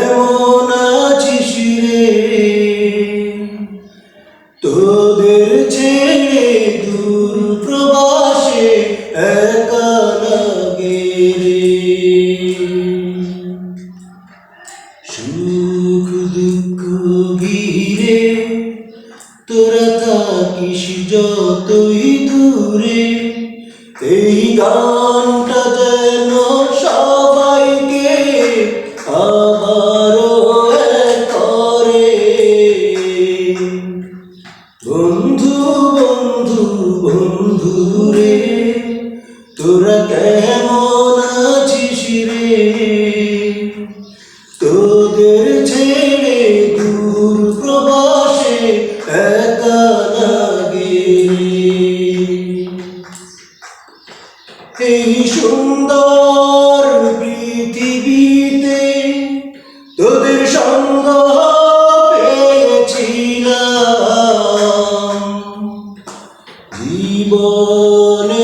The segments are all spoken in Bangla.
কেমন আছিস রে? তোদের ছেড়ে দূর প্রবাসে একা লাগে রে। সুখ দুঃখ ঘিরে তোরা থাকিস যতই দূরে, এই গানটা যেন বন্ধু বন্ধু বন্ধু রে, তোরা কেমন আছিস রে? তোদের ছেড়ে দূর প্রবাসে একা লাগে এই সুন্দর পৃথিবীতে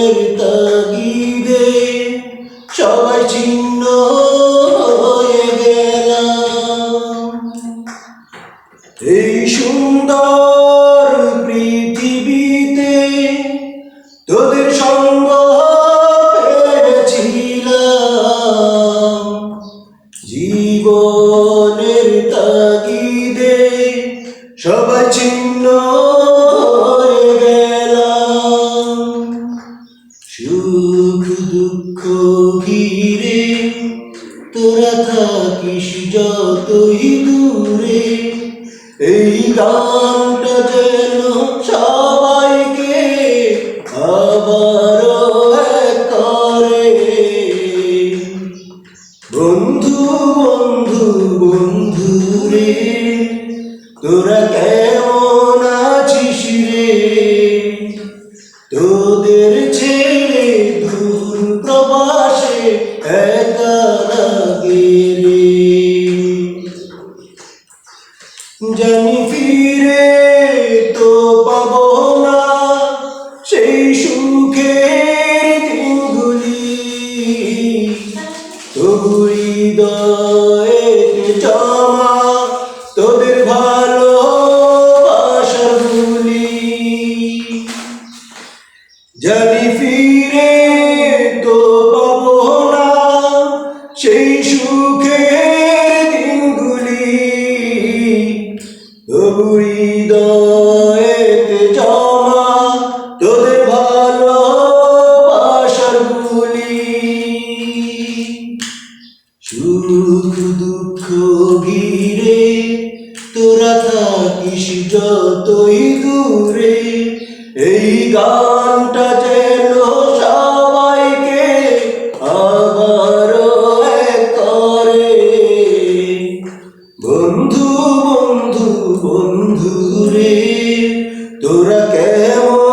জীবনের তাগিদে সবাই ছিন্ন হয়ে গেলাম। এই সুন্দর পৃথিবীতে তোদের সঙ্গ পেয়েছিলাম। জীবনের তাগিদে সবাই ছিন্ন তোরা থাকিস যতই দূরে। এই গানটা যেন সবাইকে আবার করে। বন্ধু বন্ধু বন্ধু রে, তোরা কেমন আছিস রে? তোদের ছেড়ে দূর প্রবাসে একা জানি ফিরে তো পাবো না সেই সুখের দিনগুলি। তবু হৃদয়ে জমা তোদের ভালো বাসাগুলি জানি ফিরে সুখ দুঃখ ঘিরে, তোরা থাকিস যতই দূরে। এই গানটা যেন সবাইকে আবার করে। বন্ধু বন্ধু বন্ধু রে তোরা কেমন